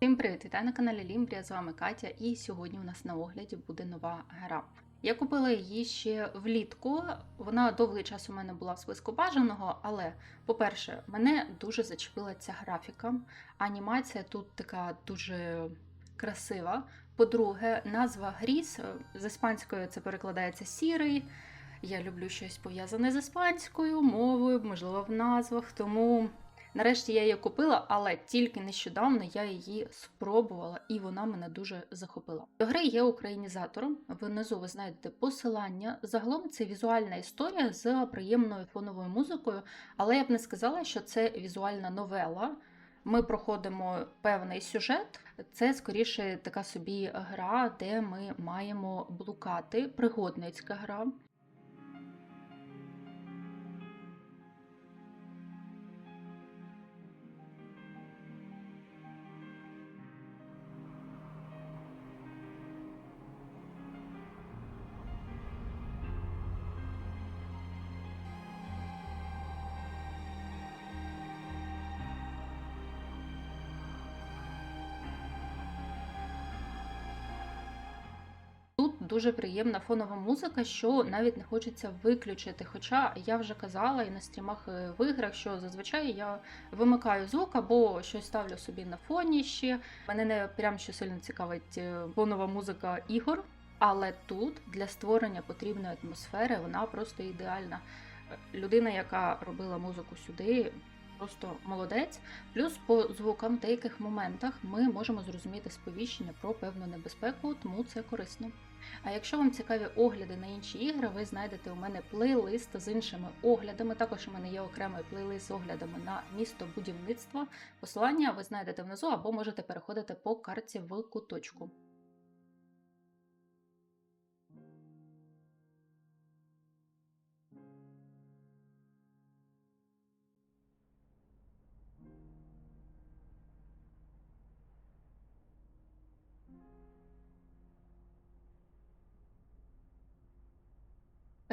Всім привіт! Вітаю на каналі Лімбрія. З вами Катя, і сьогодні у нас на огляді буде нова гра. Я купила її ще влітку. Вона довгий час у мене була в списку бажаного, але, по-перше, мене дуже зачепила ця графіка. Анімація тут така дуже красива. По-друге, назва Гріс з іспанською це перекладається сірий. Я люблю щось пов'язане з іспанською мовою, можливо, в назвах. Тому нарешті я її купила, але тільки нещодавно я її спробувала, і вона мене дуже захопила. До гри є українізатором. Внизу ви знайдете посилання. Загалом це візуальна історія з приємною фоновою музикою, але я б не сказала, що це візуальна новела. Ми проходимо певний сюжет. Це скоріше така собі гра, де ми маємо блукати. Пригодницька гра. Дуже приємна фонова музика, що навіть не хочеться виключити. Хоча я вже казала і на стрімах е, в іграх, що зазвичай я вимикаю звук або щось ставлю собі на фоні ще. Мене не прям що сильно цікавить е, фонова музика ігор. Але тут для створення потрібної атмосфери вона просто ідеальна. Людина, яка робила музику сюди, просто молодець. Плюс по звукам в деяких моментах ми можемо зрозуміти сповіщення про певну небезпеку, тому це корисно. А якщо вам цікаві огляди на інші ігри, ви знайдете у мене плейлист з іншими оглядами. Також у мене є окремий плейлист з оглядами на місто будівництва. Посилання ви знайдете внизу або можете переходити по карті в куточку.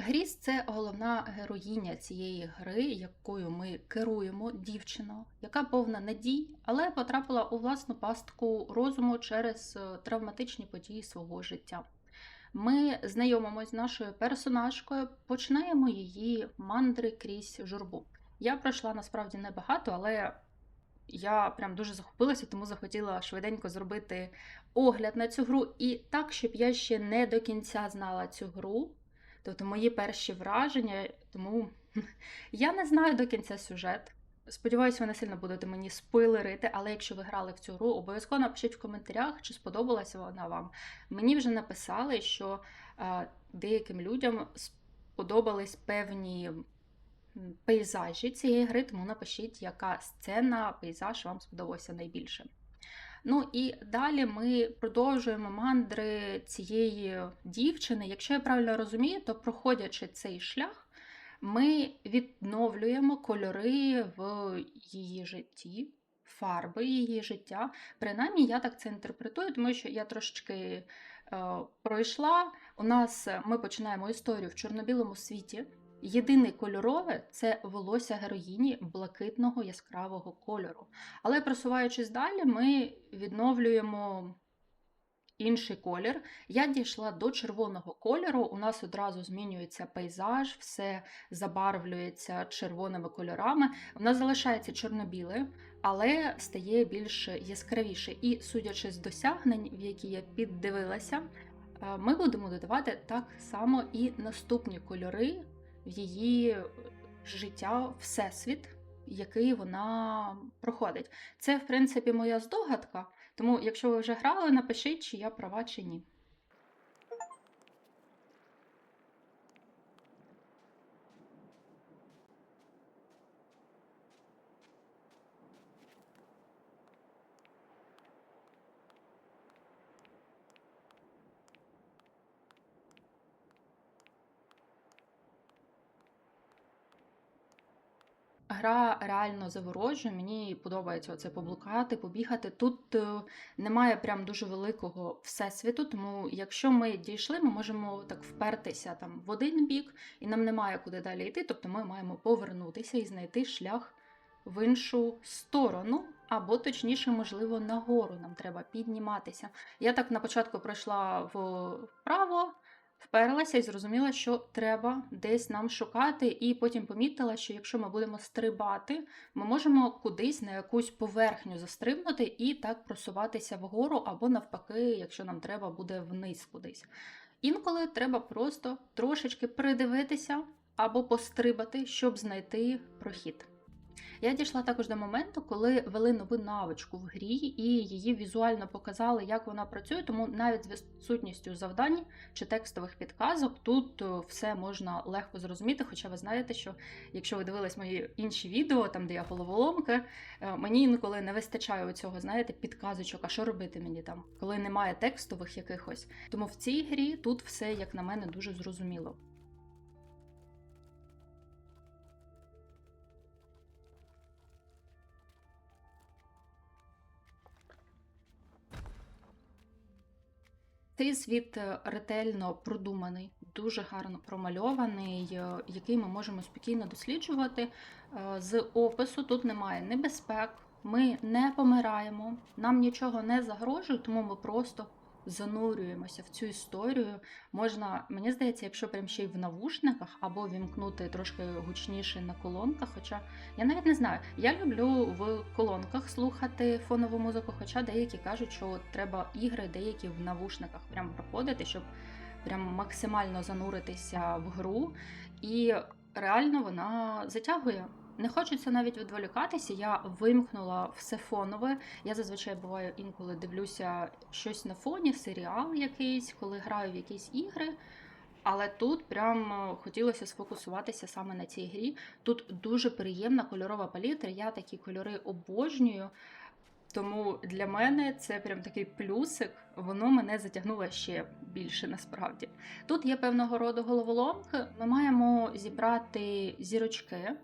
Гріс це головна героїня цієї гри, якою ми керуємо дівчину, яка повна надій, але потрапила у власну пастку розуму через е, травматичні події свого життя. Ми знайомимось з нашою персонажкою, починаємо її мандри крізь журбу. Я пройшла насправді небагато, але я прям дуже захопилася, тому захотіла швиденько зробити огляд на цю гру. І так, щоб я ще не до кінця знала цю гру. Тобто мої перші враження, тому я не знаю до кінця сюжет. Сподіваюся, ви не сильно будете мені спойлерити, але якщо ви грали в цю гру, обов'язково напишіть в коментарях, чи сподобалася вона вам. Мені вже написали, що е, деяким людям сподобались певні пейзажі цієї гри, тому напишіть, яка сцена, пейзаж вам сподобався найбільше. Ну і далі ми продовжуємо мандри цієї дівчини. Якщо я правильно розумію, то проходячи цей шлях, ми відновлюємо кольори в її житті, фарби її життя. Принаймні, я так це інтерпретую, тому що я трошечки е, пройшла. У нас ми починаємо історію в чорно-білому світі. Єдине кольорове це волосся героїні блакитного яскравого кольору. Але просуваючись далі, ми відновлюємо інший колір. Я дійшла до червоного кольору, у нас одразу змінюється пейзаж, все забарвлюється червоними кольорами. У нас залишається чорно-біле, але стає більш яскравіше. І, судячи з досягнень, в які я піддивилася, е, ми будемо додавати так само і наступні кольори в її життя, всесвіт, який вона проходить. Це, в принципі, моя здогадка. Тому, якщо ви вже грали, напишіть, чи я права, чи ні. Гра реально заворожує, мені подобається оце поблукати, побігати. Тут е, немає прям дуже великого всесвіту, тому якщо ми дійшли, ми можемо так впертися там в один бік, і нам немає куди далі йти, тобто ми маємо повернутися і знайти шлях в іншу сторону, або точніше, можливо, нагору нам треба підніматися. Я так на початку пройшла вправо, вперлася і зрозуміла, що треба десь нам шукати, і потім помітила, що якщо ми будемо стрибати, ми можемо кудись на якусь поверхню застрибнути і так просуватися вгору, або навпаки, якщо нам треба буде вниз кудись. Інколи треба просто трошечки придивитися або пострибати, щоб знайти прохід. Я дійшла також до моменту, коли вели нову навичку в грі, і її візуально показали, як вона працює, тому навіть з відсутністю завдань чи текстових підказок тут е, все можна легко зрозуміти. Хоча ви знаєте, що якщо ви дивились мої інші відео, там де я головоломка, е, мені інколи не вистачає цього, знаєте, підказочок, а що робити мені там, коли немає текстових якихось. Тому в цій грі тут все, як на мене, дуже зрозуміло. Цей світ е, ретельно продуманий, дуже гарно промальований, е, який ми можемо спокійно досліджувати. Е, З опису тут немає небезпек, ми не помираємо, нам нічого не загрожує, тому ми просто занурюємося в цю історію. Можна, мені здається, якщо прям ще й в навушниках або вімкнути трошки гучніше на колонках. Хоча я навіть не знаю. Я люблю в колонках слухати фонову музику, хоча деякі кажуть, що треба ігри деякі в навушниках прям проходити, щоб прям максимально зануритися в гру. І реально вона затягує. Не хочеться навіть відволікатися. Я вимкнула все фонове. Я зазвичай буваю інколи дивлюся щось на фоні, серіал якийсь, коли граю в якісь ігри. Але тут прям е, хотілося сфокусуватися саме на цій грі. Тут дуже приємна кольорова палітра. Я такі кольори обожнюю. Тому для мене це прям такий плюсик, воно мене затягнуло ще більше насправді. Тут є певного роду головоломки. Ми маємо зібрати зірочки,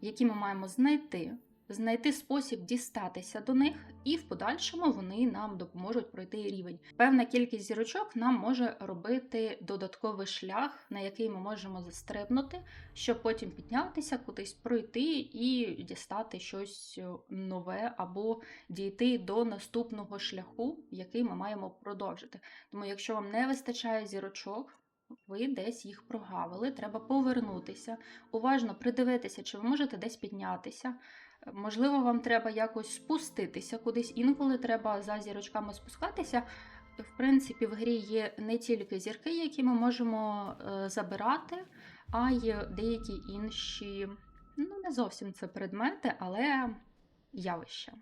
які ми маємо знайти, знайти спосіб дістатися до них, і в подальшому вони нам допоможуть пройти рівень. Певна кількість зірочок нам може робити додатковий шлях, на який ми можемо застрибнути, щоб потім піднятися, кудись пройти і дістати щось нове, або дійти до наступного шляху, який ми маємо продовжити. Тому, якщо вам не вистачає зірочок, ви десь їх прогавили, треба повернутися, уважно придивитися, чи ви можете десь піднятися. Можливо, вам треба якось спуститися кудись, інколи треба за зірочками спускатися. В принципі, в грі є не тільки зірки, які ми можемо е, забирати, а й деякі інші, ну, не зовсім це предмети, але явища.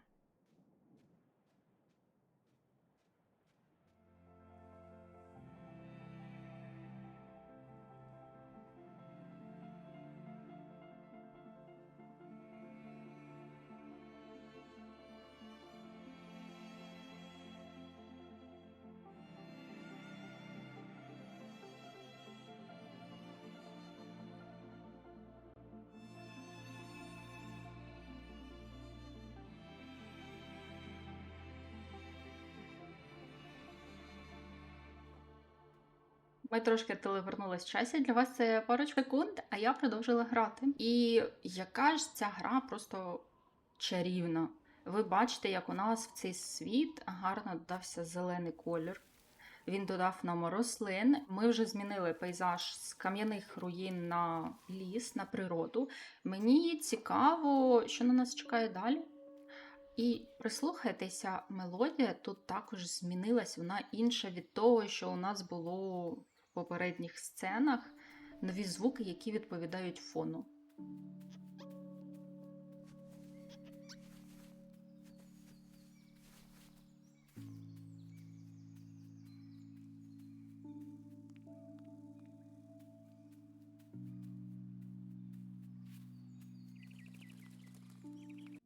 Ми трошки телевернулись в часі. Для вас це парочка секунд, а я продовжила грати. І яка ж ця гра просто чарівна. Ви бачите, як у нас в цей світ гарно додався зелений колір. Він додав нам рослин. Ми вже змінили пейзаж з кам'яних руїн на ліс, на природу. Мені цікаво, що на нас чекає далі. І прислухайтеся, мелодія тут також змінилась, вона інша від того, що у нас було попередніх сценах. Нові звуки, які відповідають фону.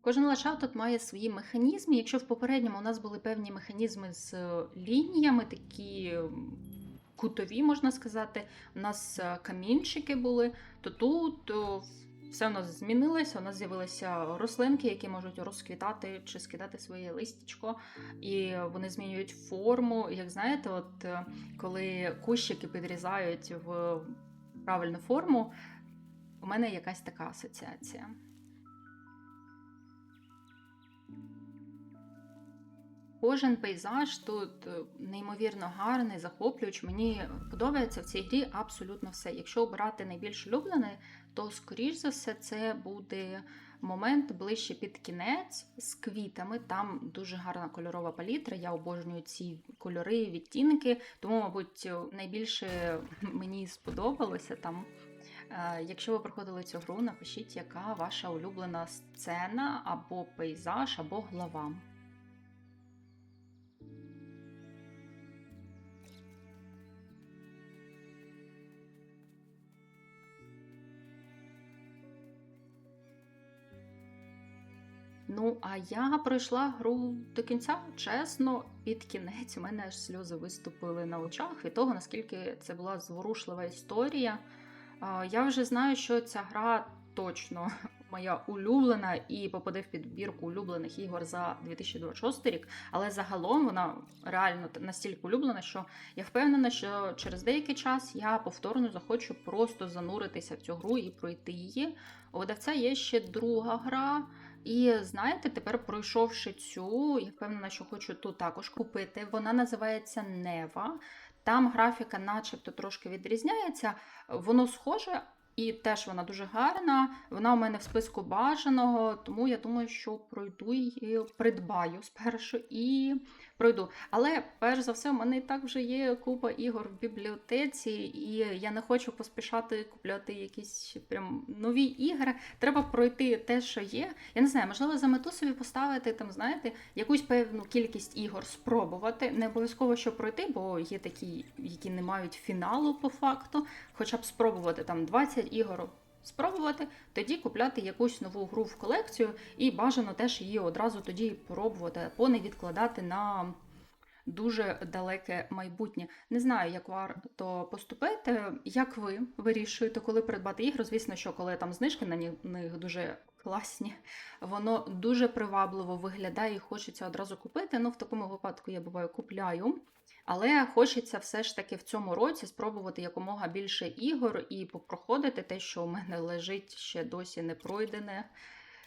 Кожен ландшафт тут має свої механізми. Якщо в попередньому у нас були певні механізми з лініями, такі кутові, можна сказати, у нас е, камінчики були, то тут все у нас змінилося. У нас з'явилися рослинки, які можуть розквітати чи скидати своє листячко, і вони змінюють форму. Як знаєте, от е, коли кущики підрізають в правильну форму, у мене якась така асоціація. Кожен пейзаж тут е, неймовірно гарний, захоплюючий. Мені подобається в цій грі абсолютно все. Якщо обирати найбільш улюблений, то скоріш за все це буде момент ближче під кінець з квітами. Там дуже гарна кольорова палітра. Я обожнюю ці кольори, відтінки. Тому, мабуть, найбільше мені сподобалося там. Е, Якщо ви проходили цю гру, напишіть, яка ваша улюблена сцена або пейзаж, або глава. Ну, а я пройшла гру до кінця, чесно, під кінець у мене аж сльози виступили на очах від того, наскільки це була зворушлива історія. Я вже знаю, що ця гра точно моя улюблена і попаде в підбірку улюблених ігор за 2026 рік. Але загалом вона реально настільки улюблена, що я впевнена, що через деякий час я повторно захочу просто зануритися в цю гру і пройти її. У видавця є ще друга гра. І знаєте, тепер пройшовши цю, я впевнена, що хочу ту також купити. Вона називається Нева. Там графіка, начебто, трошки відрізняється. Воно схоже, і теж вона дуже гарна. Вона у мене в списку бажаного, тому я думаю, що пройду її, придбаю спершу і пройду. Але перш за все, у мене і так вже є купа ігор в бібліотеці, і я не хочу поспішати купляти якісь прям нові ігри. Треба пройти те, що є. Я не знаю, можливо, за мету собі поставити там, знаєте, якусь певну кількість ігор спробувати. Не обов'язково що пройти, бо є такі, які не мають фіналу по факту. Хоча б спробувати там 20 ігор. Спробувати, тоді купляти якусь нову гру в колекцію і бажано теж її одразу тоді пробувати, або не відкладати на дуже далеке майбутнє. Не знаю, як варто поступити. Як ви вирішуєте, коли придбати ігру? Звісно, що коли там знижки на них дуже класні, воно дуже привабливо виглядає і хочеться одразу купити. Ну, в такому випадку я буваю купляю. Але хочеться все ж таки в цьому році спробувати якомога більше ігор і попроходити те, що у мене лежить ще досі не пройдене.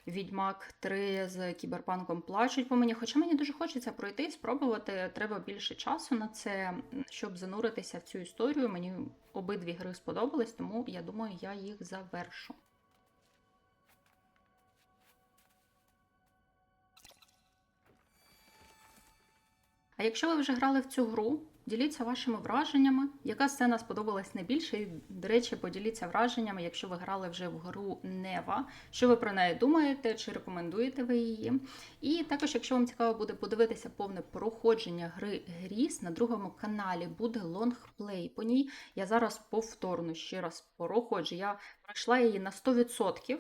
Відьмак 3 з кіберпанком плачуть по мені. Хоча мені дуже хочеться пройти і спробувати. Треба більше часу на це, щоб зануритися в цю історію. Мені обидві гри сподобались, тому я думаю, я їх завершу. А якщо ви вже грали в цю гру, діліться вашими враженнями, яка сцена сподобалась найбільше. І, до речі, поділіться враженнями, якщо ви грали вже в гру Нева. Що ви про неї думаєте, чи рекомендуєте ви її? І також, якщо вам цікаво буде подивитися повне проходження гри Гріс, на другому каналі буде лонгплей. По ній я зараз повторно ще раз проходжу. Я пройшла її на 100%.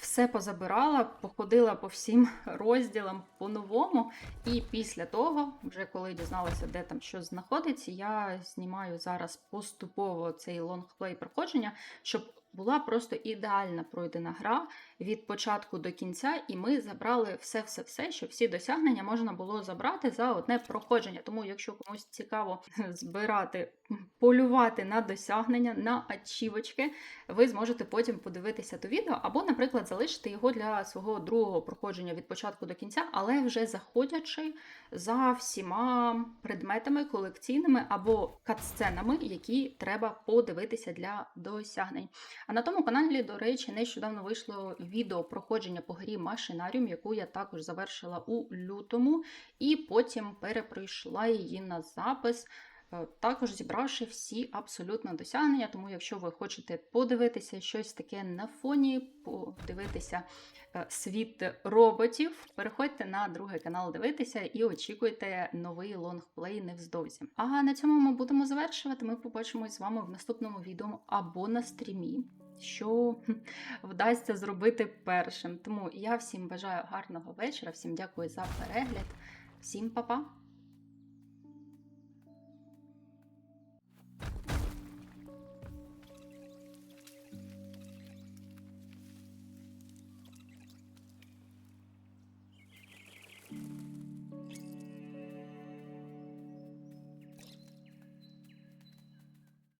Все позабирала, походила по всім розділам по-новому. І після того, вже коли дізналася, де там що знаходиться, я знімаю зараз поступово цей лонгплей проходження, щоб була просто ідеальна пройдена гра від початку до кінця, і ми забрали все-все-все, що всі досягнення можна було забрати за одне проходження. Тому, якщо комусь цікаво збирати, полювати на досягнення, на ачівочки, ви зможете потім подивитися то відео, або, наприклад, залишити його для свого другого проходження від початку до кінця, але вже заходячи за всіма предметами колекційними або катсценами, які треба подивитися для досягнень. А на тому каналі, до речі, нещодавно вийшло відео проходження по грі Машинаріум, яку я також завершила у лютому, і потім перепройшла її на запис. е, Також зібравши всі абсолютно досягнення. Тому, якщо ви хочете подивитися щось таке на фоні, подивитися е, світ роботів, переходьте на другий канал дивитися і очікуйте новий лонгплей невздовзі. А на цьому ми будемо завершувати. Ми побачимось з вами в наступному відео або на стрімі. Що вдасться зробити першим. Тому я всім бажаю гарного вечора, всім дякую за перегляд, всім па-па!